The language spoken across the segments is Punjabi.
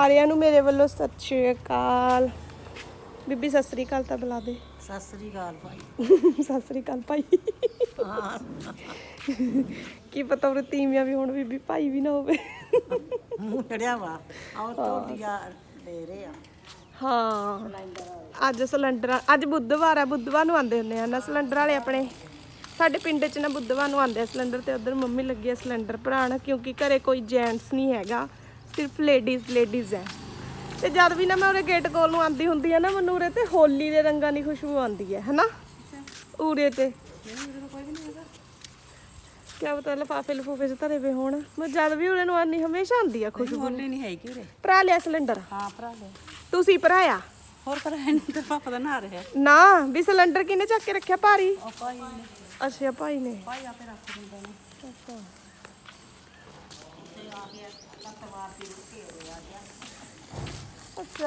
ਸਾਰਿਆਂ ਨੂੰ ਮੇਰੇ ਵੱਲੋਂ ਸਤਿ ਸ਼੍ਰੀ ਅਕਾਲ। ਬੀਬੀ ਸਤਿ ਸ਼੍ਰੀ ਅਕਾਲ ਤਾਂ ਬੁਲਾ ਦੇ। ਸਤਿ ਸ੍ਰੀ ਅਕਾਲ ਭਾਈ। ਸਤਿ ਸ਼੍ਰੀ ਅਕਾਲ ਭਾਈ। ਹਾਂ। ਕੀ ਪਤਾ ਉਹ ਤੀਵੀਆਂ ਵੀ ਹੁਣ ਬੀਬੀ ਭਾਈ ਵੀ ਨਾ ਹੋਵੇ। ਮੂੰਹ ਚੜਿਆ ਵਾ। ਆਉ ਤੋਲੀਆ ਲੈ ਰਹੇ ਆ। ਹਾਂ। ਅੱਜ ਸਿਲੰਡਰ ਅੱਜ ਬੁੱਧਵਾਰ ਆ ਬੁੱਧਵਾਰ ਨੂੰ ਆਉਂਦੇ ਹੁੰਦੇ ਆ ਨਾ ਸਿਲੰਡਰ ਵਾਲੇ ਆਪਣੇ। ਸਾਡੇ ਪਿੰਡ 'ਚ ਨਾ ਬੁੱਧਵਾਰ ਨੂੰ ਆਉਂਦੇ ਆ ਸਿਲੰਡਰ ਤੇ ਉਧਰ ਮੰਮੀ ਲੱਗੀ ਆ ਸਿਲੰਡਰ ਭਰਾਣ ਕਿਉਂਕਿ ਘਰੇ ਕੋਈ ਜੈਂਟਸ ਨਹੀਂ ਹੈਗਾ। ਸਿਰਫ ਲੇਡੀਜ਼ ਲੇਡੀਜ਼ ਹੈ। ਤੇ ਜਦ ਵੀ ਨਾ ਮੈਂ ਉਰੇ ਗੇਟ ਕੋਲ ਨੂੰ ਆਂਦੀ ਹੁੰਦੀ ਆ ਨਾ ਮੈਨੂੰ ਉਰੇ ਤੇ ਹੋਲੀ ਦੇ ਰੰਗਾਂ ਦੀ ਖੁਸ਼ਬੂ ਆਉਂਦੀ ਹੈ ਹਨਾ? ਉਰੇ ਤੇ। ਕਿਆ ਪਤਾ ਲਫਾਫੇ ਲਫੂਫੇ ਚ ਧਰੇ ਵੇ ਹੋਣ। ਮੈਂ ਜਦ ਵੀ ਉਰੇ ਨੂੰ ਆਨੀ ਹਮੇਸ਼ਾ ਆਉਂਦੀ ਆ ਖੁਸ਼ਬੂ। ਹੋਲੀ ਨਹੀਂ ਹੈ ਕਿ ਉਰੇ। ਭਰਾ ਲਿਆ ਸਿਲੰਡਰ? ਹਾਂ ਭਰਾ ਲੈ ਤੁਸੀਂ ਭਰਾਇਆ ਹੋਰ ਹੈ ਨਹੀਂ ਤੇ ਪਾਪਾ ਦਾ ਨਾ ਰਿਹਾ। ਨਾ ਵੀ ਸਿਲੰਡਰ ਕਿਹਨੇ ਚੱਕ ਕੇ ਰੱਖਿਆ ਭਾਰੀ? ਉਹ ਭਾਈ ਨੇ। ਅੱਛਾ ਭਾਈ ਨੇ। ਭਾਈ ਆਪੇ ਰੱਖ ਦਿੰਦਾ ਨੇ। ਅੱਛਾ।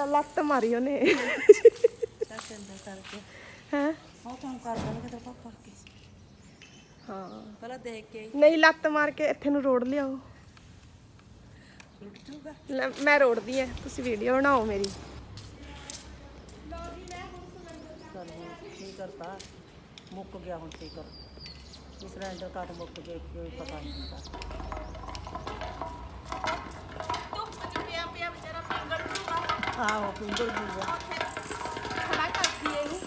ਲੱਤ ਮਾਰੀ ਉਹਨੇ। ਚੱਕ ਕਰਕੇ ਹੈ? ਉਹ ਕੰਮ ਕਰ ਦੇਣਗੇ ਤੇ ਪਾਪਾ ਕੇ ਹਾਂ। ਪਹਿਲਾਂ ਦੇਖ ਕੇ ਨਹੀਂ ਲੱਤ ਮਾਰ ਕੇ ਇੱਥੇ ਨੂੰ ਰੋੜ ਲਿਆਓ। ਰੁਕ ਜੂਗਾ ਲੈ, ਮੈਂ ਰੋੜਦੀ ਐ ਤੁਸੀਂ ਵੀਡੀਓ ਬਣਾਓ ਮੇਰੀ। ਚਲ ਕੀ ਕਰਤਾ ਮੁੱਕ ਗਿਆ ਹੁਣ ਕੀ ਕਰ ਸਿਲੰਡਰ ਕੱਟ ਮੁੱਕ ਗਿਆ ਕੋਈ ਪਤਾ ਨਹੀਂ ਹੁੰਦਾ। ਆਹੋ ਪਿੰਗਲ ਜੂਗਾ ਖੜਾ ਕਰਦੀ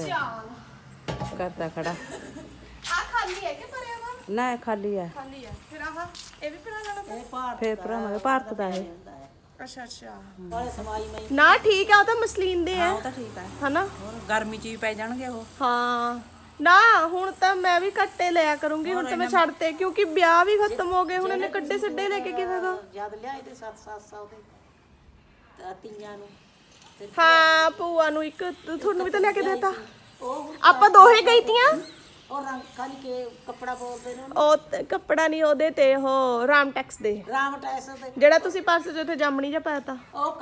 ਚਾਲ ਖੜਾ। ਆ ਖਾਲੀ ਹੈ ਕਿ ਭਰਿਆ ਵਾ ਨਾ ਇਹ ਖਾਲੀ ਹੈ। ਖਾਲੀ ਹੈ। ਫਿਰ ਆਹ ਇਹ ਵੀ ਭਰਾ ਲੈਣਾ ਇਹ ਭਾਰਤ ਫੇਰ ਭਰਾਵਾਂਗੇ ਭਾਰਤ ਦਾ ਇਹ। ਅੱਛਾ ਅੱਛਾ। ਨਾਲੇ ਸਮਾਈ ਮਈ। ਨਾ ਠੀਕ ਆ ਉਹ ਤਾਂ ਮਸਲੀਨ ਦੇ ਆ। ਉਹ ਤਾਂ ਠੀਕ ਹੈ ਹਨਾ? ਹੋਰ ਗਰਮੀ ਚ ਵੀ ਪੈ ਜਾਣਗੇ ਉਹ। ਹਾਂ। ਨਾ ਹੁਣ ਤਾਂ ਮੈਂ ਵੀ ਕੱਟੇ ਲਿਆ ਕਰੂੰਗੀ ਹੁਣ ਤਾਂ ਮੈਂ ਛੱਡਤੇ ਕਿਉਂਕਿ ਵਿਆਹ ਵੀ ਖਤਮ ਹੋ ਗਏ ਹੁਣ ਇਹਨੇ ਕੱਟੇ ਸਿੱਡੇ ਲੈ ਕੇ ਕੀ ਫਾਇਦਾ ਜਦ ਲਿਆਏ ਤੇ 7-700 ਦੇ ਤਾਂ ਤੀਆਂ ਨੂੰ। ਹਾਂ ਭੂਆ ਨੂੰ ਇੱਕ ਤੁਹਾਨੂੰ ਵੀ ਤਾਂ ਲਿਆ ਕੇ ਦੇਤਾ। ਆਪਾਂ ਦੋਹੇ ਗਈ ਤੀਆਂ? ਉਹ ਰੰਗ ਕਾਲੀ ਕੇ ਕੱਪੜਾ ਬੋਲਦੇ ਨੇ ਉਹ ਤੇ ਕੱਪੜਾ ਨਹੀਂ ਉਹਦੇ ਤੇ ਉਹ ਰਾਮ ਟੈਕਸ ਦੇ। ਰਾਮ ਦੇ। ਜਿਹੜਾ ਤੁਸੀਂ ਪਰਸ ਉੱਥੇ ਜਾਮਣੀ ਜਿਹਾ ਪਾਇਆ ਤਾ। ਉਹ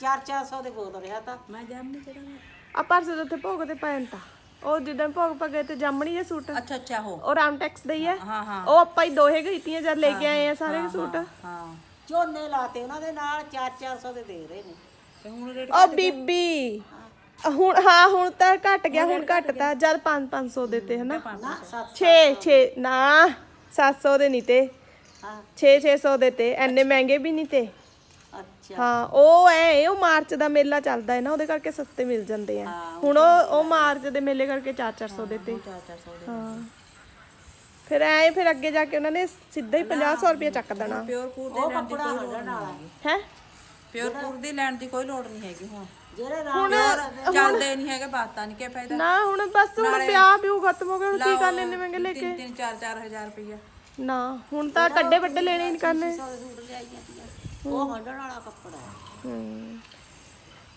4-400 ਦੇ ਬੋਲ ਰਿਹਾ ਤਾਂ। ਮੈਂ ਜਾਮ ਨਹੀਂ ਕਿਹੜਾ ਆ ਪਰਸ ਦੇ ਉੱਥੇ ਭੋਗ ਤੇ ਪਾਇਆ ਤਾ। ਉਹ ਜਿੱਦਾਂ ਭੋਗ ਗਏ ਤੇ ਜਾਮਣੀ ਜਿਹਾ ਸੂਟ। ਅੱਛਾ ਅੱਛਾ ਹੋ ਉਹ। ਰਾਮ ਟੈਕਸ ਦਾ ਹੀ ਹੈ ਹਾਂ ਹਾਂ। ਉਹ ਆਪਾਂ ਹੀ ਦੋਹੇ ਤੀਆਂ ਜਦ ਲੈ ਕੇ ਆਏ ਆ ਸਾਰੇ ਸੂਟ। ਹਾਂ। ਝੋਨੇ ਲਾਤੇ ਉਹਨਾਂ ਦੇ ਨਾਲ 4-400 ਦੇ ਦੇ ਰਹੇ ਨੇ। ਤੇ ਹੁਣ ਰੇਟ ਉਹ ਬੀਬੀ ਹੁਣ ਹਾਂ ਹੁਣ ਤਾਂ ਘਟ ਗਿਆ ਹੁਣ ਘਟਤਾ ਜਦ 5 500 ਦਿੱਤੇ ਹਨਾ? ਨਾ 7 6 6 ਨਾ 700 ਦੇ ਨਹੀਂ ਤੇ। ਹਾਂ। 6 600 ਦੇ ਤੇ ਐਨੇ ਮਹਿੰਗੇ ਵੀ ਨਹੀਂ ਤੇ। ਹਾਂ ਉਹ ਐ ਉਹ ਮਾਰਚ ਦਾ ਮੇਲਾ ਚੱਲਦਾ ਹੈ ਨਾ ਉਹਦੇ ਕਰਕੇ ਸਸਤੇ ਮਿਲ ਜਾਂਦੇ ਆ। ਹੁਣ ਉਹ ਉਹ ਮਾਰਚ ਦੇ ਮੇਲੇ ਕਰਕੇ 4-400 ਦੇ ਤੇ। 4-400 ਦੇ ਹਾਂ। ਫਿਰ ਐ ਫਿਰ ਅੱਗੇ ਜਾ ਕੇ ਉਹਨਾਂ ਨੇ ਸਿੱਧਾ ਹੀ 50 ਰੁਪਏ ਚੱਕ ਦੇਣਾ। ਪਿਓਰ ਪੂਰ ਦੇ ਲੈਣ ਦੀ ਕੋਈ ਲੋੜ ਨਹੀਂ ਹੈਗੀ ਹੈ? ਪਿਓਰ ਪੂਰ ਦੀ ਲੈਣ ਦੀ ਕੋਈ ਲੋੜ ਨਹੀਂ ਹੈਗੀ ਹੁਣ। ਜਿਹੜੇ ਹੁਣ ਚੱਲਦੇ ਨਹੀਂ ਹੈਗੇ ਬਾਤਾਂ ਨਹੀਂ ਕਿ ਫਾਇਦਾ। ਨਾ ਹੁਣ ਬਸ ਹੁਣ ਵਿਆਹ ਵੀ ਖਤਮ ਹੋ ਗਿਆ ਹੁਣ ਕੀ ਕਰਨੇ ਨੇ ਮਹਿੰਗੇ ਲੈ ਕੇ? 3 4 4000 ਰੁਪਇਆ ਨਾ ਹੁਣ ਤਾਂ ਕੱਡੇ ਵੱਡੇ ਲੈਣੇ ਨਹੀਂ ਕਰਨੇ। ਸੂਟ ਲਿਆਈਆਂ ਤੀਆਂ ਉਹ ਹੰਡਣ ਵਾਲਾ ਕੱਪੜਾ ਹੈ। ਹਮ।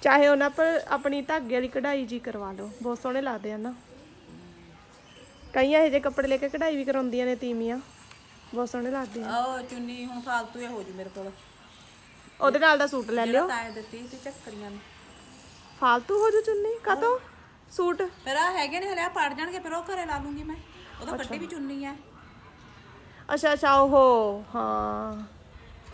ਚਾਹੇ ਉਹਨਾਂ ਪਰ ਆਪਣੀ ਧਾਗੇ ਵਾਲੀ ਕਢਾਈ ਜੀ ਕਰਵਾ ਲਓ ਬਹੁਤ ਸੋਹਣੇ ਲੱਗਦੇ ਆ ਨਾ। ਕਈਆਂ ਇਹੋ ਜਿਹੇ ਕੱਪੜੇ ਲੈ ਕੇ ਕਢਾਈ ਵੀ ਕਰਾਉਂਦੀਆਂ ਨੇ ਤੀਮੀਆਂ ਬਹੁਤ ਸੋਹਣੇ ਲੱਗਦੇ ਆ। ਉਹ ਚੁੰਨੀ ਹੁਣ ਫਾਲਤੂ ਇਹ ਹੋ ਜੂ ਮੇਰੇ ਕੋਲ। ਉਹਦੇ ਨਾਲ ਦਾ ਸੂਟ ਲੈ ਲਿਓ। ਤਾਏ ਦਿੱਤੀ ਤੇ ਚੱਕਰੀਆਂ ਨੇ। ਫਾਲਤੂ ਹੋ ਜੂ ਚੁੰਨੀ ਕਾਤੋਂ ਸੂਟ। ਫਿਰ ਆ ਹੈਗੇ ਨੇ ਹਲੇ ਆ ਪੜ ਜਾਣਗੇ ਫਿਰ ਉਹ ਘਰੇ ਲਾ ਲੂੰਗੀ ਮੈਂ। ਉਹਦਾ ਕੱਢੀ ਵੀ ਚੁੰਨੀ ਆ ਅੱਛਾ ਅੱਛਾ ਉਹ ਹਾਂ।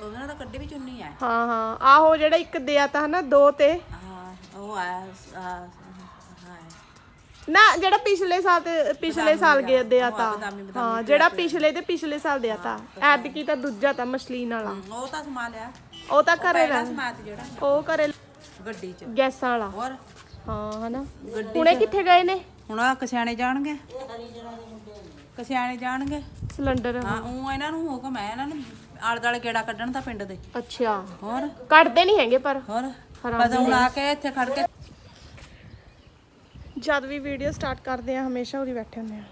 ਉਹਨਾਂ ਦਾ ਕੱਢੀ ਵੀ ਚੁੰਨੀ ਆ। ਹਾਂ ਹਾਂ। ਆਹੋ ਜਿਹੜਾ ਇੱਕ ਦਿਆ ਤਾਂ ਹਨਾ ਦੋ ਤੇ। ਹਾਂ ਉਹ ਆ ਹਾਂ। ਨਾ ਜਿਹੜਾ ਪਿਛਲੇ ਸਾਲ ਤੇ ਪਿਛਲੇ ਸਾਲ ਗਿਆ ਦਿਆ ਤਾਂ। ਹਾਂ ਜਿਹੜਾ ਪਿਛਲੇ ਤੇ ਪਿਛਲੇ ਸਾਲ ਦਿਆ ਤਾਂ। ਐਤਕੀ ਤਾਂ ਦੂਜਾ ਤਾਂ ਮਸ਼ਲੀਨ ਵਾਲਾ। ਉਹ ਤਾਂ ਸਮਾ ਲਿਆ। ਉਹ ਤਾਂ ਘਰੇ ਪਹਿਲਾ ਰਹਿ ਜਿਹੜਾ। ਉਹ ਘਰੇ ਗੱਡੀ 'ਚ। ਗੈਸਾਂ ਵਾਲਾ। ਹੋਰ? ਹਾਂ ਹਨਾ। ਹੁਣੇ ਕਿੱਥੇ ਗਏ ਨੇ? ਹੁਣ ਆ ਕਸਿਆਣੇ ਜਾਣਗੇ। ਕਸਿਆਣੇ ਜਾਣਗੇ। ਸਿਲੰਡਰ। ਹਾਂ ਉਹ ਇਹਨਾਂ ਨੂੰ ਹੁਕਮ ਹੈ ਇਹਨਾਂ ਨੂੰ ਆਲੇ ਦਾਲੇ ਗੇੜਾ ਕੱਢਣ ਦਾ ਪਿੰਡ ਦੇ। ਅੱਛਾ। ਹੋਰ? ਕੱਢਦੇ ਨਹੀਂ ਹੈਗੇ ਪਰ ਹੋਰ? ਪਤਾ ਹੁਣ ਆ ਕੇ ਇੱਥੇ ਖੜ ਕੇ ਜਦ ਵੀ ਵੀਡੀਓ ਸਟਾਰਟ ਕਰਦੇ ਆ ਹਮੇਸ਼ਾ ਉਰੀ ਬੈਠੇ ਹੁੰਦੇ ਆ।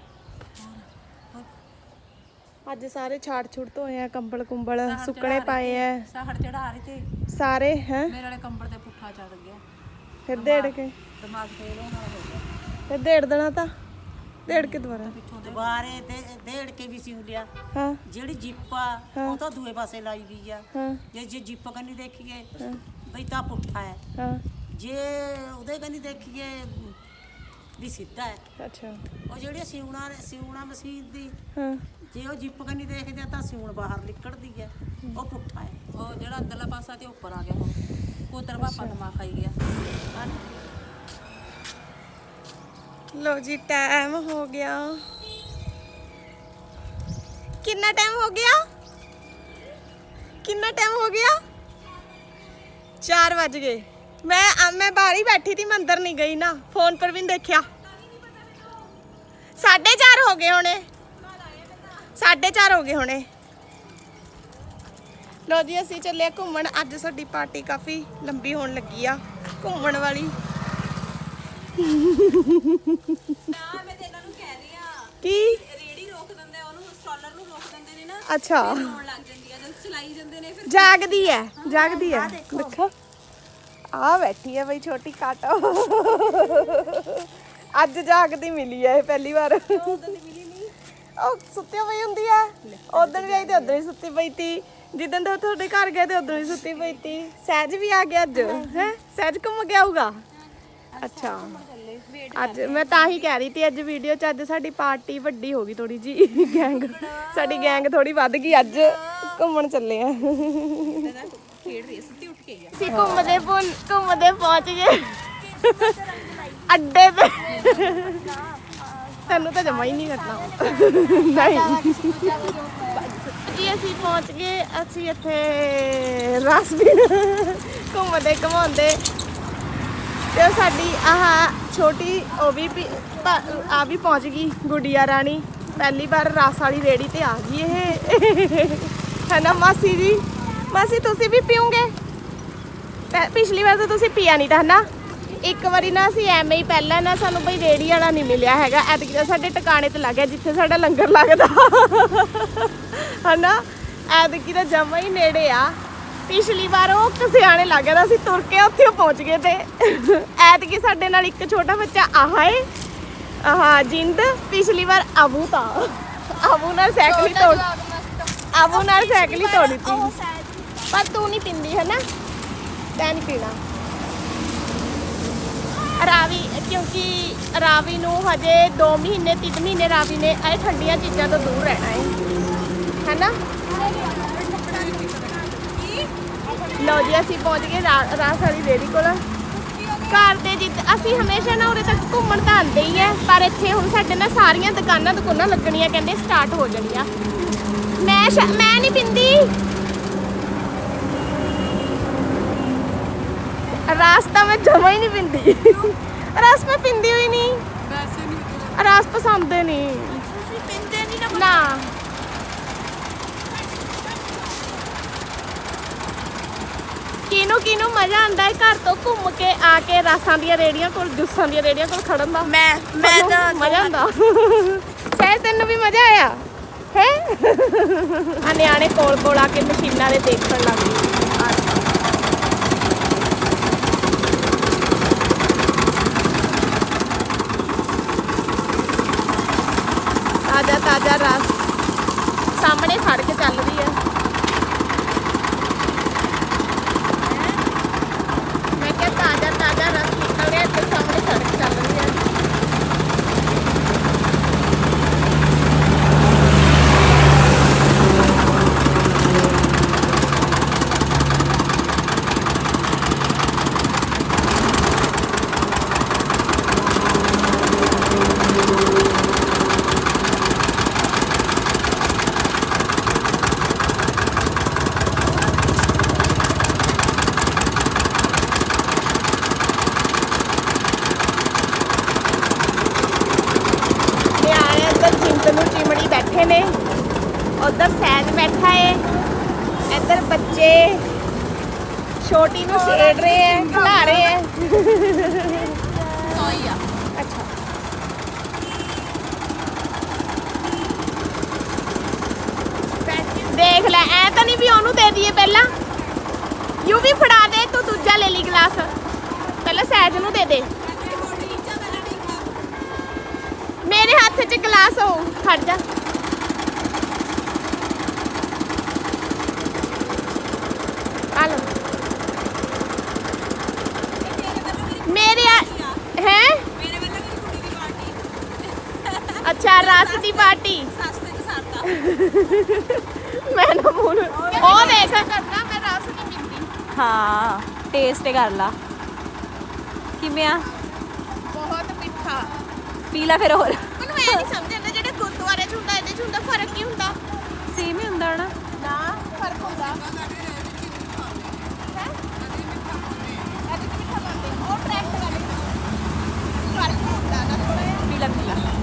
ਅੱਜ ਸਾਰੇ ਛਾੜ ਛੁੜ ਧੋਏ ਆ ਕੰਬਲ ਕੁੰਬਲ ਸੁੱਕਣੇ ਪਾਏ ਆ। ਸਾਹੜ ਚੜਾ ਰਹੀ ਤੇ ਸਾਰੇ ਹੈ? ਮੇਰੇ ਵਾਲੇ ਕੰਬਲ ਤੇ ਪੁੱਠਾ ਚੜ ਗਿਆ। ਫਿਰ ਦੇੜ ਕੇ। ਦਿਮਾਗ ਫੇਲ ਹੋਣ ਹੋ ਗਿਆ। ਫਿਰ ਦੇੜ ਦੇਣਾ ਤਾਂ। ਦੇੜ ਕੇ ਦੁਬਾਰਾ। ਦੁਬਾਰੇ ਦੇ ਦੇੜ ਕੇ ਵੀ ਸਿਉ ਲਿਆ ਹਾਂ। ਜਿਹੜੀ ਜਿੱਪ ਆ ਉਹ ਤਾਂ ਦੂਏ ਪਾਸੇ ਲਾਈ ਗਈ ਆ। ਹਾਂ। ਜੇ ਜੇ ਜਿੱਪ ਕੰਨੀ ਦੇਖੀਏ ਬਈ ਤਾਂ ਪੁੱਠਾ ਹੈ। ਹਾਂ। ਜੇ ਉਹਦੇ ਕੰਨੀ ਦੇਖੀਏ ਵੀ ਸਿੱਧਾ ਹੈ। ਅੱਛਾ। ਉਹ ਜਿਹੜੇ ਸਿਉਣਾ ਸਿਉਣਾ ਮਸ਼ੀਨ ਦੀ ਹਾਂ। ਜੇ ਉਹ ਜਿੱਪ ਕੰਨੀ ਦੇਖਦੇ ਆ ਤਾਂ ਸਿਉਣ ਬਾਹਰ ਨਿਕਲਦੀ ਹੈ। ਉਹ ਪੁੱਠਾ ਹੈ। ਉਹ ਜਿਹੜਾ ਅੰਦਰਲਾ ਪਾਸਾ ਤੇ ਉੱਪਰ ਆ ਗਿਆ ਹੁਣ। ਕੋਤਰ ਪਾਪਾ ਦਿਮਾਗ ਖਾਈ ਗਿਆ। ਲੋ ਜੀ ਟਾਈਮ ਹੋ ਗਿਆ। ਕਿੰਨਾ ਟਾਈਮ ਹੋ ਗਿਆ? ਕਿੰਨਾ ਟਾਈਮ ਹੋ ਗਿਆ? 4 ਵਜ ਗਏ। ਮੈਂ ਆ ਮੈਂ ਬਾਹਰ ਹੀ ਬੈਠੀ ਸੀ ਮੰਦਰ ਅੰਦਰ ਨਹੀਂ ਗਈ ਨਾ। ਫੋਨ ਪਰ ਵੀ ਨਹੀਂ ਦੇਖਿਆ। 4:30 ਹੋ ਗਏ ਹੁਣੇ। 4:30 ਹੋ ਗਏ ਹੋਣੇ। ਲੋ ਜੀ, ਅਸੀਂ ਚੱਲੇ ਘੁੰਮਣ। ਅੱਜ ਸਾਡੀ ਪਾਰਟੀ ਕਾਫੀ ਲੰਬੀ ਹੋਣ ਲੱਗੀ ਆ। ਘੁੰਮਣ ਵਾਲੀ। ਨਾ ਮੈਂ ਤੇ ਇਹਨਾਂ ਨੂੰ ਕਹਿ ਰਹੀ ਆ ਕੀ? ਰੇੜੀ ਰੋਕ ਦਿੰਦੇ ਉਹਨੂੰ ਸਟਾਲਰ ਨੂੰ ਰੋਕ ਦਿੰਦੇ ਨੇ ਨਾ ਅੱਛਾ। ਹੋਣ ਲੱਗ ਜਾਂਦੀ ਆ ਜਦ ਚਲਾਈ ਜਾਂਦੇ ਨੇ ਫਿਰ ਜਾਗਦੀ ਹੈ ਜਾਗਦੀ ਹੈ। ਦੇਖੋ। ਆ ਬੈਠੀ ਹੈ ਬਈ ਛੋਟੀ ਕਾਟੋ। ਅੱਜ ਜਾਗਦੀ ਮਿਲੀ ਹੈ ਇਹ ਪਹਿਲੀ ਵਾਰ। ਉਹ ਸੁੱਤੀ ਪਈ ਹੁੰਦੀ ਹੈ। ਉਦੋਂ ਵੀ ਆਈ ਤੇ ਉਦੋਂ ਹੀ ਸੁੱਤੀ ਪਈ ਤੀ। ਜਿੱਦਣ ਤੋਂ ਤੁਹਾਡੇ ਘਰ ਗਏ ਤੇ ਉਦੋਂ ਹੀ ਸੁੱਤੀ ਪਈ ਤੀ। ਸਹਿਜ ਵੀ ਆ ਗਿਆ ਅੱਜ ਹੈ? ਸਹਿਜ ਘੁੰਮ ਗਿਆ ਹੋਊਗਾ ਅੱਛਾ। ਅੱਜ ਮੈਂ ਤਾਂ ਹੀ ਕਹਿ ਰਹੀ ਤੀ ਅੱਜ ਵੀਡੀਓ 'ਚ ਅੱਜ ਸਾਡੀ ਪਾਰਟੀ ਵੱਡੀ ਹੋ ਗਈ ਥੋੜੀ ਜੀ ਗੈਂਗ ਸਾਡੀ ਗੈਂਗ ਥੋੜੀ ਵੱਧ ਗਈ ਅੱਜ ਘੁੰਮਣ ਚੱਲੇ ਆ। ਖੇਡ ਰਹੀ ਆ, ਉੱਠ ਕੇ ਆ ਘੁੰਮਦੇ ਪੁੰਨ ਘੁੰਮਦੇ ਪਹੁੰਚ ਗਏ। ਅੱਡੇ ਤੇ। ਤੈਨੂੰ ਤਾਂ ਜਮਾ ਹੀ ਨਹੀਂ ਕਰਨਾ। ਨਹੀਂ। ਜੀ ਅਸੀਂ ਪਹੁੰਚ ਗਏ ਅਸੀਂ ਇੱਥੇ ਰਸ ਵੀ ਘੁੰਮਦੇ ਘੁਮਾਉਂਦੇ ਤੇ ਉਹ ਸਾਡੀ ਆਹ ਛੋਟੀ, ਉਹ ਵੀ ਆ ਵੀ ਪਹੁੰਚ ਗਈ, ਗੁੱਡੀਆ ਰਾਣੀ। ਪਹਿਲੀ ਵਾਰ ਰਸ ਵਾਲੀ ਰੇੜੀ ਤੇ ਆ ਗਈ ਇਹ। ਹੈ ਮਾਸੀ ਜੀ? ਮਾਸੀ, ਤੁਸੀਂ ਵੀ ਪੀਓਗੇ? ਪਿਛਲੀ ਵਾਰ ਤਾਂ ਤੁਸੀਂ ਪੀਆ ਨਹੀਂ ਤਾਂ ਨਾ? ਇੱਕ ਵਾਰੀ ਨਾ ਅਸੀਂ ਐਵੇਂ ਹੀ ਪਹਿਲਾਂ ਨਾ ਸਾਨੂੰ ਬਈ ਰੇੜੀ ਵਾਲਾ ਨਹੀਂ ਮਿਲਿਆ ਹੈਗਾ। ਐਤਕੀ ਤਾਂ ਸਾਡੇ ਟਿਕਾਣੇ ਤੇ ਲੱਗਿਆ ਜਿੱਥੇ ਸਾਡਾ ਲੰਗਰ ਲੱਗਦਾ। ਹਨਾ ਐਤਕੀ ਤਾਂ ਜਮਾ ਹੀ ਨੇੜੇ ਆ। ਪਿਛਲੀ ਵਾਰ ਉਹ ਕਸਿਆਣੇ ਲੱਗ ਗਿਆ ਅਸੀਂ ਤੁਰ ਕੇ ਉੱਥੇ ਪਹੁੰਚ ਗਏ ਤੇ। ਐਤਕੀ ਸਾਡੇ ਨਾਲ ਇੱਕ ਛੋਟਾ ਬੱਚਾ ਆਹ ਏ ਆਹ ਜਿੰਦ ਪਿਛਲੀ ਵਾਰ ਅਬੂ ਤਾਂ। ਅਬੂ ਨਾਲ ਸਾਈਕਲ ਹੀ ਤੋੜ ਅਬੂ ਨਾਲ ਸਾਈਕਲ ਹੀ ਤੋੜੀ ਤੀ। ਪਰ ਤੂੰ ਨਹੀਂ ਪਿੰਦੀ ਹੈ ਨਾ ਤੈਂ ਨਹੀਂ ਪੀਣਾ। ਰਾਵੀ ਕਿਉਂਕਿ ਰਾਵੀ ਨੂੰ ਹਜੇ 2 ਮਹੀਨੇ 3 ਮਹੀਨੇ ਰਾਵੀ ਨੇ ਇਹ ਠੰਡੀਆਂ ਚੀਜ਼ਾਂ ਤੋਂ ਦੂਰ ਰਹਿਣਾ ਹੈ ਹੈਨਾ? ਲਓ ਜੀ ਅਸੀਂ ਪਹੁੰਚ ਗਏ ਰਾ- ਰਾਸ ਵਾਲੀ ਰੇੜੀ ਕੋਲ। ਘਰ ਦੇ ਜਿੱਦ ਅਸੀਂ ਹਮੇਸ਼ਾ ਨਾ ਉਰੇ ਤੱਕ ਘੁੰਮਣ ਤਾਂ ਆਉਂਦੇ ਹੀ ਆ ਪਰ ਇੱਥੇ ਹੁਣ ਸਾਡੇ ਨਾਲ ਸਾਰੀਆਂ ਦੁਕਾਨਾਂ ਦੁਕਾਨਾਂ ਲੱਗਣੀਆਂ ਕਹਿੰਦੇ ਸਟਾਰਟ ਹੋ ਜਾਣੀਆਂ। ਮੈਂ ਸ਼- ਮੈਂ ਨਹੀਂ ਪਿੰਦੀ। ਰਾਸਤਾ ਮੈਂ ਜਮਾ ਹੀ ਨਹੀਂ ਪਿੰਦੀ। ਰਸ ਮੈਂ ਪਿੰਦੀ ਹੋਈ ਨਹੀਂ ਵੈਸੇ ਨਹੀਂ ਰਸ ਪਸੰਦ ਨਹੀਂ ਤੁਸੀਂ ਪਿੰਦੇ ਨਹੀਂ ਨਾ। ਨਾ। ਕਿਨੂੰ ਕਿਨੂੰ ਮਜ਼ਾ ਆਉਂਦਾ ਹੈ ਘਰ ਤੋਂ ਘੁੰਮ ਕੇ ਆ ਕੇ ਰਸਾਂ ਦੀਆਂ ਰੇੜੀਆਂ ਕੋਲ ਜੂਸਾਂ ਦੀਆਂ ਰੇੜੀਆਂ ਕੋਲ ਖੜਨ ਦਾ? ਮੈਂ ਮੈਂ ਤਾਂ ਮਜ਼ਾ ਆਉਂਦਾ? ਸ਼ਾਇਦ ਤੈਨੂੰ ਵੀ ਮਜ਼ਾ ਆਇਆ। ਹੈ? ਆ ਨਿਆਣੇ ਕੋਲ ਕੋਲ ਆ ਕੇ ਮਸ਼ੀਨਾਂ ਦੇ ਦੇਖਣ ਲੱਗ ਗਏ। ਤਾਜ਼ਾ ਤਾਜ਼ਾ ਰਸ ਸਾਹਮਣੇ ਸੜਕ ਚੱਲ ਰਹੀ ਹੈ ਮੈਂ ਕਿਹਾ ਤਾਜ਼ਾ ਤਾਜ਼ਾ ਰਸ ਨਿਕਲ ਰਿਹਾ ਤੇ ਸਾਹਮਣੇ ਸੜਕ ਚੱਲ ਰਹੀ ਹੈ ਨਿਆਣੇ ਅੰਦਰ ਜਿੰਦ ਨੂੰ ਚਿਮੜੀ ਬੈਠੇ ਨੇ ਉਧਰ ਸੈਜ ਬੈਠਾ ਏ ਇੱਧਰ ਬੱਚੇ ਛੋਟੀ ਨੂੰ ਛੇੜ ਰਹੇ ਐ ਖਿਲਾ ਰਹੇ ਐ ਸੋਈ ਆ ਅੱਛਾ ਦੇਖ ਲੈ, ਐ ਤਾਂ ਨਹੀਂ ਵੀ ਉਹਨੂੰ ਦੇ ਦਈਏ ਪਹਿਲਾਂ। ਯੂ ਵੀ ਫੜਾ ਦੇ, ਤੂੰ ਦੂਜਾ ਲੈ ਲਈ ਗਲਾਸ। ਪਹਿਲਾਂ ਸੈਜ ਨੂੰ ਦੇ ਦੇ। ਮੇਰੇ ਹੱਥ 'ਚ ਗਲਾਸ ਹੋ ਖੜ ਜਾ। ਆ ਲਓ। ਮੇਰੇ ਹੈ? ਮੇਰੇ ਵੱਲੋਂ ਮੇਰੀ ਕੁੜੀ ਦੀ ਰਸ ਦੀ ਪਾਰਟੀ। ਸੱਸ ਤੇ ਕਸਾਰਤਾ ਮੈਂ ਨਾ ਬੋਲ ਉਹ ਦੇਖ ਕਰਨਾ ਮੈਂ ਰਸ ਨਹੀਂ ਪੀਂਦੀ। ਹਾਂ ਟੇਸਟ ਕਰ ਲਾ। ਕਿਵੇਂ ਆ? ਬਹੁਤ ਮਿੱਠਾ। ਪੀ ਲੈ ਫਿਰ ਹੋਰ। ਮੈਨੂੰ ਇਹ ਨਹੀਂ ਸਮਝ ਆਉਂਦਾ ਜਿਹੜੇ ਗੁਰਦੁਆਰੇ ਚ ਹੁੰਦਾ ਇਹਦੇ ਚ ਹੁੰਦਾ ਫ਼ਰਕ ਕੀ ਹੁੰਦਾ? ਸੇਮ ਹੀ ਹੁੰਦਾ ਨਾ ਨਾ ਫ਼ਰਕ ਹੁੰਦਾ। ਹੈ? ਅੱਜ ਮਿੱਠਾ ਪਾਉਂਦੇ। ਉਹ ਟਰੈਕ ਕਰ ਫ਼ਰਕ ਹੁੰਦਾ ਨਾ ਥੋੜਾ ਜਿਹਾ। ਪੀ ਲੈ ਪੀ ਲੈ।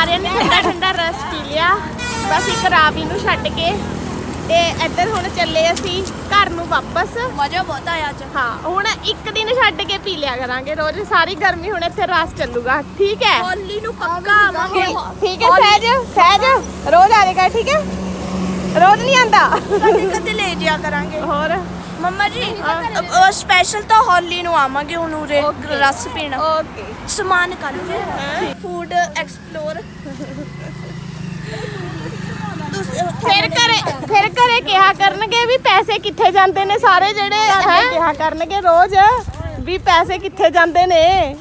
ਆਰਿਅਨ ਨੇ ਠੰਡਾ ਠੰਡਾ ਰਸ ਪੀ ਲਿਆ। ਬਸ ਇੱਕ ਰਾਵੀ ਨੂੰ ਛੱਡ ਕੇ ਤੇ ਇੱਧਰ ਹੁਣ ਚੱਲੇ ਅਸੀਂ ਘਰ ਨੂੰ ਵਾਪਸ। ਮਜ਼ਾ ਬਹੁਤ ਆਇਆ ਅੱਜ। ਹਾਂ ਹੁਣ ਇੱਕ ਦਿਨ ਛੱਡ ਕੇ ਪੀ ਲਿਆ ਕਰਾਂਗੇ। ਰੋਜ਼ ਸਾਰੀ ਗਰਮੀ ਹੁਣ ਇੱਥੇ ਰਸ ਚੱਲੂਗਾ। ਠੀਕ ਹੈ? ਹੋਲੀ ਨੂੰ ਪੱਕਾ ਆਵਾਂਗੇ। ਠੀਕ- ਠੀਕ ਹੈ ਸਹਿਜ ਸਹਿਜ ਰੋਜ਼ ਆ ਜਾਏਗਾ ਠੀਕ ਹੈ? ਰੋਜ਼ ਨਹੀਂ ਆਂਦਾ। ਕਦੇ ਕਦੇ ਲੈ ਜਿਆ ਕਰਾਂਗੇ। ਹੋਰ? ਮੰਮਾ ਜੀ ਸਪੈਸ਼ਲ ਤਾਂ ਹੋਲੀ ਨੂੰ ਆਵਾਂਗੇ ਹੁਣ ਉਰੇ ਰਸ ਪੀਣ। ਓਕੇ ਸਮਾਨ ਕੱਢ ਫੂਡ ਐਕਸਪਲੋਰ ਫਿਰ ਘਰੇ ਫਿਰ ਘਰੇ ਕਿਹਾ ਕਰਨਗੇ ਵੀ ਪੈਸੇ ਕਿੱਥੇ ਜਾਂਦੇ ਨੇ ਸਾਰੇ ਜਿਹੜੇ ਹੈ? ਕਿਹਾ ਕਰਨਗੇ ਰੋਜ਼ ਵੀ ਪੈਸੇ ਕਿੱਥੇ ਜਾਂਦੇ ਨੇ?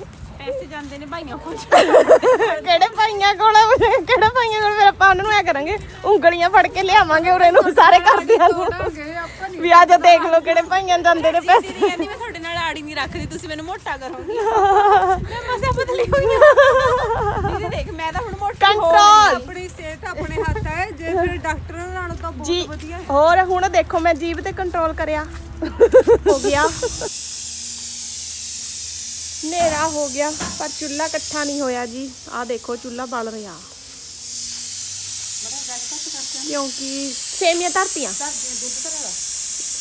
ਜਾਂਦੇ ਨੇ ਭਾਈਆਂ ਕੋਲ। ਕਿਹੜੇ ਭਾਈਆਂ ਕੋਲ? ਕਿਹੜੇ ਭਾਈਆਂ ਕੋਲ? ਫਿਰ ਆਪਾਂ ਉਹਨਾਂ ਨੂੰ ਐ ਕਰਾਂਗੇ ਉਂਗਲੀਆਂ ਫੜ ਕੇ ਲਿਆਵਾਂਗੇ ਉਰੇ ਨੂੰ ਸਾਰੇ ਕਰਦਿਆਂ ਨੂੰ। ਵੀ ਆ ਜਾ ਦੇਖ ਲਓ ਕਿਹੜੇ ਭਾਈਆਂ ਨੂੰ ਜਾਂਦੇ ਨੇ ਪੈਸੇ। ਦੀਦੀ ਕਹਿੰਦੀ ਮੈਂ ਤੁਹਾਡੇ ਨਾਲ ਆੜੀ ਨਹੀਂ ਰੱਖਦੀ ਤੁਸੀਂ ਮੈਨੂੰ ਮੋਟਾ ਕਰੋਗੇ। ਮੈਂ ਮਸਾ ਪਤਲੀ ਹੋਈ ਹਾਂ ਦੀਦੀ ਦੇਖ ਮੈਂ ਤਾਂ ਹੁਣ ਮੋਟੀ ਹੋ ਗਈ ਕੰਟਰੋਲ ਆਪਣੀ ਸਿਹਤ ਆਪਣੇ ਹੱਥ ਹੈ ਜੇ ਫਿਰ ਡਾਕਟਰਾਂ ਨਾਲੋਂ ਤਾਂ ਬਹੁਤ ਜੀ ਵਧੀਆ। ਹੋਰ ਹੁਣ ਦੇਖੋ ਮੈਂ ਜੀਭ ਤੇ ਕੰਟਰੋਲ ਕਰਿਆ। ਹੋ ਗਿਆ। ਹਨੇਰਾ ਹੋ ਗਿਆ, ਪਰ ਚੁੱਲ੍ਹਾ ਇਕੱਠਾ ਨਹੀਂ ਹੋਇਆ ਜੀ। ਆਹ ਦੇਖੋ, ਚੁੱਲ੍ਹਾ ਬਲ ਰਿਹਾ। ਕਿਉਂਕਿ ਸੇਮੀਆਂ ਧਰਤੀਆਂ।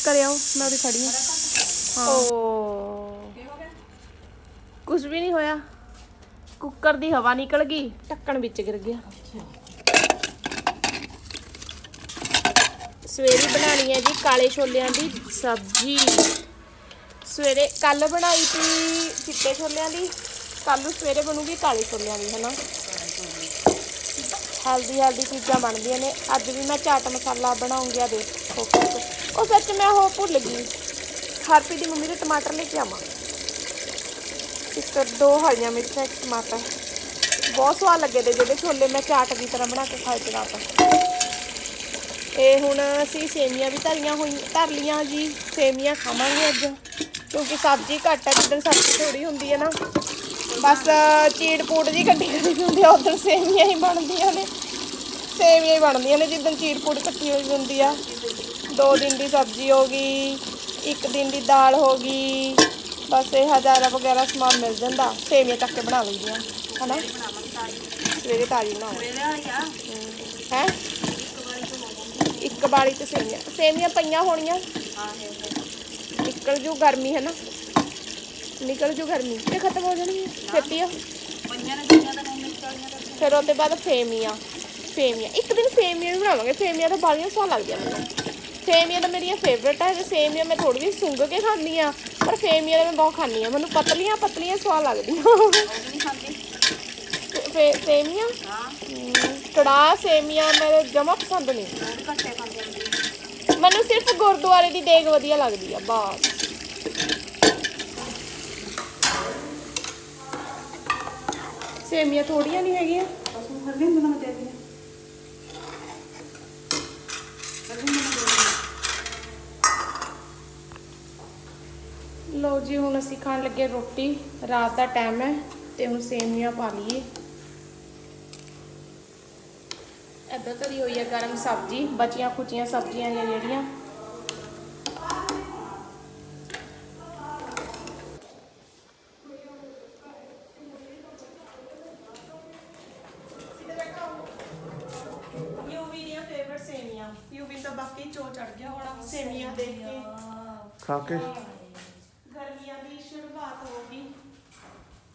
ਕਰਿਓ, ਮੈਂ ਉਹਦੀ ਖੜੀ ਹਾਂ। ਓ ਕੁਝ ਵੀ ਨਹੀਂ ਹੋਇਆ। ਕੁੱਕਰ ਦੀ ਹਵਾ ਨਿਕਲ ਗਈ, ਢੱਕਣ ਵਿੱਚ ਗਿਰ ਗਿਆ। ਸਵੇਰੇ ਬਣਾਣੀ ਹੈ ਜੀ ਕਾਲੇ ਛੋਲਿਆਂ ਦੀ ਸਬਜ਼ੀ। ਸਵੇਰੇ ਕੱਲ ਬਣਾਈ ਸੀ ਚਿੱਟੇ ਛੋਲਿਆਂ ਦੀ ਕੱਲ ਨੂੰ ਸਵੇਰੇ ਬਣੂਗੀ ਕਾਲੇ ਛੋਲਿਆਂ ਦੀ, ਹਨਾ? ਹੈਲਦੀ ਹੈਲਦੀ ਚੀਜ਼ਾਂ ਬਣਦੀਆਂ ਨੇ। ਅੱਜ ਵੀ ਮੈਂ ਚਾਟ ਮਸਾਲਾ ਬਣਾਉਂਗੀ, ਆ ਦੇਖੋ। ਉਹ ਸੱਚ ਮੈਂ ਉਹ ਭੁੱਲ ਗਈ। ਹਰਪੀ ਦੀ ਮੰਮੀ ਦੇ ਟਮਾਟਰ ਲੈ ਕੇ ਆਵਾਂ। ਇੱਕ, ਦੋ ਹਰੀਆਂ ਮਿਰਚਾਂ, ਇੱਕ ਟਮਾਟਰ। ਬਹੁਤ ਸਵਾਦ ਲੱਗੇ ਤੇ ਜਿਹੜੇ ਛੋਲੇ ਮੈਂ ਚਾਟ ਦੀ ਤਰ੍ਹਾਂ ਬਣਾ ਕੇ ਖਾਏ ਤੇ ਰਾਤ। ਇਹ ਹੁਣ ਅਸੀਂ ਸੇਮੀਆਂ ਵੀ ਧਰੀਆਂ ਹੋਈਆਂ ਧਰ ਲੀਆਂ ਜੀ। ਸੇਮੀਆਂ ਖਾਵਾਂਗੇ ਅੱਜ। ਕਿਉਂਕਿ ਸਬਜ਼ੀ ਘੱਟ ਹੈ, ਜਿੱਦਣ ਸਬਜ਼ੀ ਥੋੜੀ ਹੁੰਦੀ ਹੈ ਨਾ, ਬਸ ਚੀੜ ਪੂੜ ਜੀ ਕੱਟੀ ਕੱਢੀ ਹੁੰਦੀ ਆ ਉਦੋਂ ਸੇਮੀਆਂ ਹੀ ਬਣਦੀਆਂ ਨੇ। ਸੇਮੀਆਂ ਹੀ ਬਣਦੀਆਂ ਨੇ, ਜਿੱਦਣ ਚੀੜ ਪੂੜ ਕੱਟੀ ਹੋਈ ਹੁੰਦੀ ਆ। ਦੋ ਦਿਨ ਦੀ ਸਬਜ਼ੀ ਹੋ ਗਈ, ਇੱਕ ਦਿਨ ਦੀ ਦਾਲ ਹੋ ਗਈ, ਬਸ ਇਹ ਹਜ਼ਾਰਾ ਵਗੈਰਾ ਸਮਾਨ ਮਿਲ ਜਾਂਦਾ ਸੇਮੀਆਂ ਚੱਕ ਕੇ ਬਣਾ ਲਈਦੀਆਂ ਹਨਾ? ਸਵੇਰੇ ਤਾਜੀ ਬਣਾਵਾਂਗੇ ਹੈ? ਇੱਕ ਵਾਰੀ ਤੇ ਸੇਮੀਆਂ ਸੇਮੀਆਂ ਪਈਆਂ ਹੋਣੀਆਂ? ਨਿਕਲ ਜੂ ਗਰਮੀ ਹੈ ਨਾ ਨਿਕਲ ਜੂ ਗਰਮੀ। ਤੇ ਖਤਮ ਹੋ ਜਾਣੀ ਛੇਤੀ ਆ। ਫਿਰ ਉਹਦੇ ਬਾਅਦ ਫੇਮੀਆਂ ਫੇਮੀਆਂ ਇੱਕ ਦਿਨ ਫੇਮੀਆਂ ਵੀ ਬਣਾਵਾਂਗੇ। ਫੇਮੀਆਂ ਤਾਂ ਬਾਲੀਆਂ ਸਵਾਦ ਲੱਗਦੀਆਂ ਮੈਨੂੰ। ਫੇਮੀਆਂ ਤਾਂ ਮੇਰੀਆਂ ਫੇਵਰਟ ਹੈ ਤੇ ਸੇਮੀਆਂ ਮੈਂ ਥੋੜੀ ਜਿਹੀ ਸੁੰਘ ਕੇ ਖਾਂਦੀ ਆ ਪਰ ਫੇਮੀਆਂ ਤਾਂ ਮੈਂ ਬਹੁਤ ਖਾਂਦੀ ਆ। ਮੈਨੂੰ ਪਤਲੀਆਂ ਪਤਲੀਆਂ ਸਵਾਦ ਲੱਗਦੀਆਂ। ਫੇ ਸੇਮੀਆਂ? ਹਮ, ਕੜਾਹ ਸੇਮੀਆਂ ਮੇਰੇ ਜਮਾ ਪਸੰਦ ਨਹੀਂ। ਮੈਨੂੰ ਸਿਰਫ ਗੁਰਦੁਆਰੇ ਦੀ ਦੇਗ ਵਧੀਆ ਲੱਗਦੀ ਆ ਬਸ। ਸੇਮੀਆਂ ਥੋੜੀਆਂ ਨਹੀਂ ਹੈਗੀਆਂ। ਲੋ ਜੀ, ਹੁਣ ਅਸੀਂ ਖਾਣ ਲੱਗੇ ਰੋਟੀ। ਰਾਤ ਦਾ ਟਾਈਮ ਹੈ ਤੇ ਹੁਣ ਸੇਮੀਆਂ ਪਾ ਲਈਏ। ਇੱਦਾਂ ਧਰੀ ਹੋਈ ਹੈ ਗਰਮ ਸਬਜ਼ੀ, ਬਚੀਆਂ ਖੁਚੀਆਂ ਸਬਜ਼ੀਆਂ ਨੇ ਜਿਹੜੀਆਂ। ਖਾ ਕੇ। ਗਰਮੀਆਂ ਦੀ ਸ਼ੁਰੂਆਤ ਹੋ ਗਈ।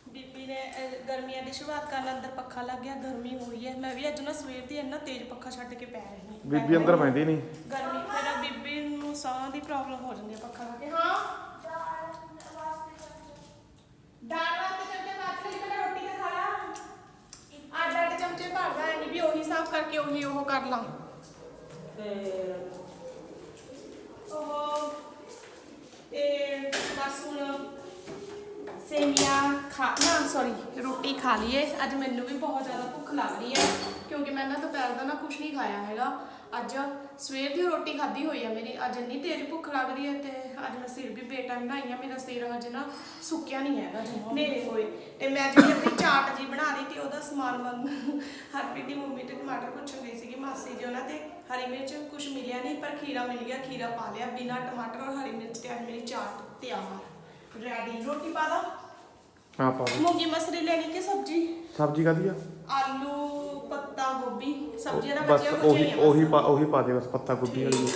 ਬੀਬੀ ਨੇ ਅਹ, ਗਰਮੀਆਂ ਦੀ ਸ਼ੁਰੂਆਤ ਕਰਨ ਅੰਦਰ ਪੱਖਾ ਲੱਗ ਗਿਆ ਗਰਮੀ ਹੋ ਰਹੀ ਹੈ। ਮੈਂ ਵੀ ਅੱਜ ਨਾ ਸਵੇਰ ਦੀ ਇੰਨਾ ਤੇਜ਼ ਪੱਖਾ ਛੱਡ ਕੇ ਪੈ ਰਹੀ ਹਾਂ। ਬੀਬੀ ਅੰਦਰ ਪੈਂਦੀ ਨਹੀਂ। ਗਰਮੀ ਫਿਰ ਬੀਬੀ ਨੂੰ ਸਾਹ ਦੀ ਪ੍ਰੋਬਲਮ ਹੋ ਜਾਂਦੀ ਹੈ ਪੱਖਾ ਲਾ ਕੇ। ਹਾਂ। ਦਾਲ ਵਾਸਤੇ ਚਮਚੇ ਬਾਅਦ ਲਈ ਪਹਿਲਾਂ ਰੋਟੀ ਤਾਂ ਖਾ ਲਾ। ਅੱਡ ਅੱਡ ਚਮਚੇ ਭਰਦਾ ਹੈ ਨਹੀਂ ਵੀ ਉਹੀ ਸਾਫ਼ ਕਰਕੇ ਉਹੀ ਉਹ ਕਰ ਲਾਂ। ਉਹ ਤੇ ਬਸ ਹੁਣ ਸੇਮੀਆਂ ਖਾ ਨਾ ਸੌਰੀ ਰੋਟੀ ਖਾ ਲਈਏ। ਅੱਜ ਮੈਨੂੰ ਵੀ ਬਹੁਤ ਜ਼ਿਆਦਾ ਭੁੱਖ ਲੱਗ ਰਹੀ ਹੈ ਕਿਉਂਕਿ ਮੈਂ ਨਾ ਦੁਪਹਿਰ ਦਾ ਨਾ ਕੁਝ ਨਹੀਂ ਖਾਇਆ ਹੈਗਾ। ਅੱਜ ਸਵੇਰ ਦੀ ਰੋਟੀ ਖਾਧੀ ਹੋਈ ਹੈ ਮੇਰੀ ਅੱਜ ਇੰਨੀ ਤੇਜ਼ ਭੁੱਖ ਲੱਗ ਰਹੀ ਹੈ ਤੇ ਅੱਜ ਮੈਂ ਸਿਰ ਵੀ ਬੇਟਾਈਮ ਬਣਾਈ ਆ ਮੇਰਾ ਸਿਰ ਹਜੇ ਨਾ ਸੁੱਕਿਆ ਨਹੀਂ ਹੈਗਾ ਹਨੇਰੇ ਹੋਏ ਤੇ ਮੈਂ ਜਿਹੜੀ ਆਪਣੀ ਚਾਟ ਜੀ ਬਣਾ ਰਹੀ ਤੇ ਉਹਦਾ ਸਮਾਨ ਮੰਗ ਹਰਪ੍ਰੀਤ ਦੀ ਮੰਮੀ ਤੇ ਟਮਾਟਰ ਪੁੱਛਣ ਗਈ ਸੀਗੀ ਮਾਸੀ ਜੀ ਉਹਨਾਂ ਤੇ। ਹਰੀ ਮਿਰਚ ਕੁਝ ਮਿਲਿਆ ਨਹੀਂ ਪਰ ਖੀਰਾ ਮਿਲ ਗਿਆ ਖੀਰਾ ਪਾ ਲਿਆ ਬਿਨਾ ਟਮਾਟਰ ਔਰ ਹਰੀ ਮਿਰਚ ਤੇ ਅੱਜ ਮੇਰੀ ਚਾਟ ਤਿਆਰ ਰੈਡੀ ਰੋਟੀ ਪਾ ਦੋ ਹਾਂ ਪਾ ਦੇ ਮੂੰਗੀ ਮਸਰੀ ਲੈਣੀ ਕਿ ਸਬਜੀ? ਸਬਜ਼ੀ ਕਾਦੀ ਆ? ਆਲੂ ਪੱਤਾ ਗੋਭੀ ਸਬਜ਼ੀਆਂ ਦਾ ਬਸ ਬਚਿਆ ਉਹੀ ਉਹੀ ਪਾ ਉਹੀ ਪਾ ਦੇ ਬਸ ਪੱਤਾ ਗੋਭੀ ਵਾਲੀ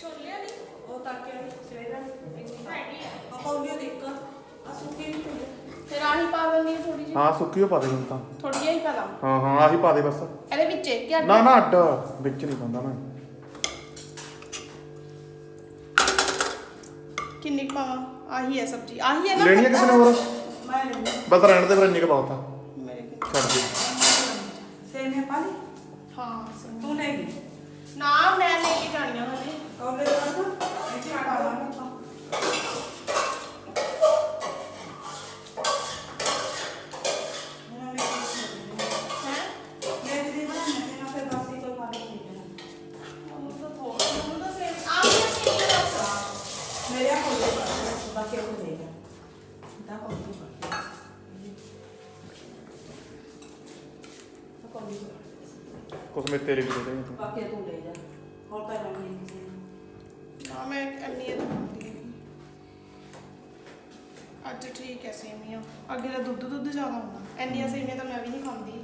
ਛੋਲਿਆਂ ਦੀ ਉਹ ਤਾਂ ਕਿ ਸਵੇਰ ਹੈਗੀ ਆ ਪਕੌੜੀਆਂ ਦੇ ਇੱਕ ਆ ਸੁੱਕੀ ਵੀ ਪਈ ਫਿਰ ਆਹੀ ਪਾ ਦਿੰਦੀ ਥੋੜੀ ਜਿਹੀ? ਹਾਂ ਸੁੱਕੀ ਉਹ ਪਾ ਦੇ ਹੁਣ ਤਾਂ। ਥੋੜੀ ਜਿਹੀ ਪਾ ਦਾਂ? ਹਾਂ ਹਾਂ ਆਹੀ ਪਾ ਦੇ ਬਸ। ਇਹਦੇ ਵਿੱਚ ਕਿ ਨਾ ਨਾ ਅੱਡ। ਵਿੱਚ ਨਹੀਂ ਪਾਉਂਦਾ ਮੈਂ। ਕਿੰਨੀ ਕੁ ਪਾਵਾਂ? ਆਹੀ ਹੈ ਸਬਜ਼ੀ। ਆਹੀ ਹੈ ਨਾ ਲੈਣੀ ਹੈ ਕਿਸੇ ਨੇ ਹੋਰ? ਮੈਂ ਲੈਣੀ ਬਸ ਰਹਿਣ ਦੇ ਫਿਰ ਇੰਨੀ ਕੁ ਬਹੁਤ ਆ ਮੇਰੇ ਕੋਲ। ਛੱਡ ਦੇ। ਸੇਮੀਆਂ ਪਾ ਲਈ? ਹਾਂ ਸਹੀ। ਤੂੰ ਲੈ ਗਈ? ਨਾ ਮੈਂ ਲੈ ਕੇ ਜਾਣੀਆਂ ਹਲੇ ਕੌਲੇ ਦਾ ਇੱਥੇ ਆਟਾ ਲਾ ਲਾ ਹੈ ਮੈਂ ਜਿਹਦੀ ਬਣਾਉਣੀ ਤੇ ਨਾ ਫਿਰ ਬਾਸੀ ਕੋਈ ਪਾ ਨਹੀਂ ਉਹਨੂੰ ਤਾਂ ਥੋੜਾ ਉਹਨੂੰ ਤਾਂ ਸੇਮ ਆਹ ਵੀ ਅਸੀਂ ਨਹੀਂ ਦੱਸਦਾ ਮੇਰੇ ਆ ਕੋਲੇ ਪਾ ਬਾਕੀ ਉਹ ਦੇ ਜਾ ਦਾ ਕੋਲੇ ਪਾ ਕੋਲੇ ਕੁਛ ਮੇਰੇ ਤੇਰੇ ਵੀ ਦੇ ਦੇ ਤੂੰ ਬਾਕੀ ਤੂੰ ਲੈ ਜਾ। ਹੋਰ ਤਾਂ ਨਹੀਂ ਕਿਸੇ ਨੇ। ਨਾ ਮੈਂ ਇੰਨੀ ਇਹ ਖਾਂਦੀ ਨਹੀਂ ਅੱਜ ਠੀਕ ਹੈ ਸੇਮੀਆਂ। ਅੱਗੇ ਤਾਂ ਦੁੱਧ ਦੁੱਧ ਜ਼ਿਆਦਾ ਹੁੰਦਾ। ਇੰਨੀਆਂ ਸੇਮੀਆਂ ਤਾਂ ਮੈਂ ਵੀ ਨਹੀਂ ਖਾਂਦੀ।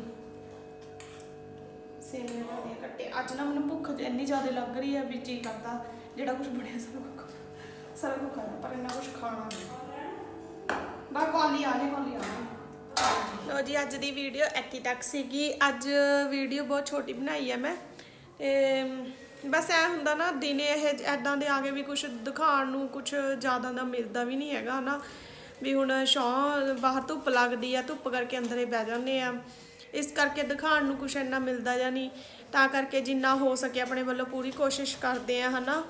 ਸੇਮੀਆਂ ਵਧੀਆ ਕੱਟੇ ਅੱਜ ਨਾ ਮੈਨੂੰ ਭੁੱਖ ਜ- ਇੰਨੀ ਜ਼ਿਆਦਾ ਲੱਗ ਰਹੀ ਹੈ ਵੀ ਜੀ ਕਰਦਾ ਜਿਹੜਾ ਕੁਝ ਬਣਿਆ ਸਾਰਾ ਕੁਝ ਸਾਰਾ ਕੁਝ ਖਾਣਾ ਪਰ ਇੰਨਾ ਕੁਝ ਖਾਣਾ ਨਹੀਂ ਬਾ ਕੌਲੀ ਆ ਨੇ ਕੌਲੀ ਆ ਨੇ ਲੋ ਜੀ, ਅੱਜ ਦੀ ਵੀਡੀਓ ਇੱਥੇ ਤੱਕ ਸੀਗੀ। ਅੱਜ ਵੀਡੀਓ ਬਹੁਤ ਛੋਟੀ ਬਣਾਈ ਹੈ ਮੈਂ। ਬਸ ਐ ਹੁੰਦਾ ਨਾ, ਦਿਨੇ ਇਹ ਐਦਾਂ ਦੇ ਆ ਕੇ ਵੀ ਕੁਝ ਦਿਖਾਉਣ ਨੂੰ ਕੁਝ ਜ਼ਿਆਦਾ ਦਾ ਮਿਲਦਾ ਵੀ ਨਹੀਂ ਹੈਗਾ, ਹਨਾ। ਵੀ ਹੁਣ ਸ਼ੌਂ ਬਾਹਰ ਧੁੱਪ ਲੱਗਦੀ ਆ, ਧੁੱਪ ਕਰਕੇ ਅੰਦਰੇ ਬਹਿ ਜਾਂਦੇ ਆ। ਇਸ ਕਰਕੇ ਦਿਖਾਉਣ ਨੂੰ ਕੁਝ ਇੰਨਾ ਮਿਲਦਾ ਜਾਂ ਨਹੀਂ, ਤਾਂ ਕਰਕੇ ਜਿੰਨਾ ਹੋ ਸਕੇ ਆਪਣੇ ਵੱਲੋਂ ਪੂਰੀ ਕੋਸ਼ਿਸ਼ ਕਰਦੇ ਆ, ਹਨਾ।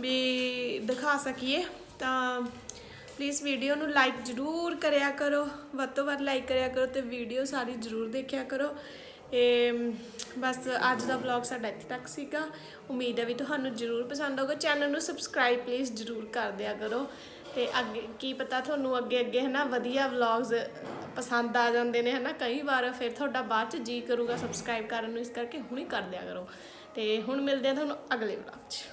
ਵੀ ਦਿਖਾ ਸਕੀਏ, ਤਾਂ ਪਲੀਜ਼ ਵੀਡੀਓ ਨੂੰ ਲਾਈਕ ਜ਼ਰੂਰ ਕਰਿਆ ਕਰੋ। ਵੱਧ ਤੋਂ ਵੱਧ ਲਾਈਕ ਕਰਿਆ ਕਰੋ ਤੇ ਵੀਡੀਓ ਸਾਰੀ ਜ਼ਰੂਰ ਦੇਖਿਆ ਕਰੋ। ਤੇ ਬਸ ਅੱਜ ਦਾ ਵਲੌਗ ਸਾਡਾ ਇੱਥੇ ਤੱਕ ਸੀਗਾ। ਉਮੀਦ ਹੈ ਵੀ ਤੁਹਾਨੂੰ ਜ਼ਰੂਰ ਪਸੰਦ ਆਊਗਾ। ਚੈਨਲ ਨੂੰ ਸਬਸਕ੍ਰਾਈਬ ਪਲੀਜ਼ ਜ਼ਰੂਰ ਕਰ ਦਿਆ ਕਰੋ। ਤੇ ਅੱਗੇ ਕੀ ਪਤਾ ਤੁਹਾਨੂੰ ਅੱਗੇ ਅੱਗੇ ਹਨਾ ਵਧੀਆ ਵਲੌਗਸ ਪਸੰਦ ਆ ਜਾਂਦੇ ਨੇ ਹਨਾ। ਕਈ ਵਾਰ ਫਿਰ ਤੁਹਾਡਾ ਬਾਅਦ ਚ ਜੀ ਕਰੂਗਾ ਸਬਸਕ੍ਰਾਈਬ ਕਰਨ ਨੂੰ। ਇਸ ਕਰਕੇ ਹੁਣੇ ਕਰ ਦਿਆ ਕਰੋ। ਤੇ ਹੁਣ ਮਿਲਦੇ ਆ ਤੁਹਾਨੂੰ ਅਗਲੇ ਵਲੌਗ 'ਚ।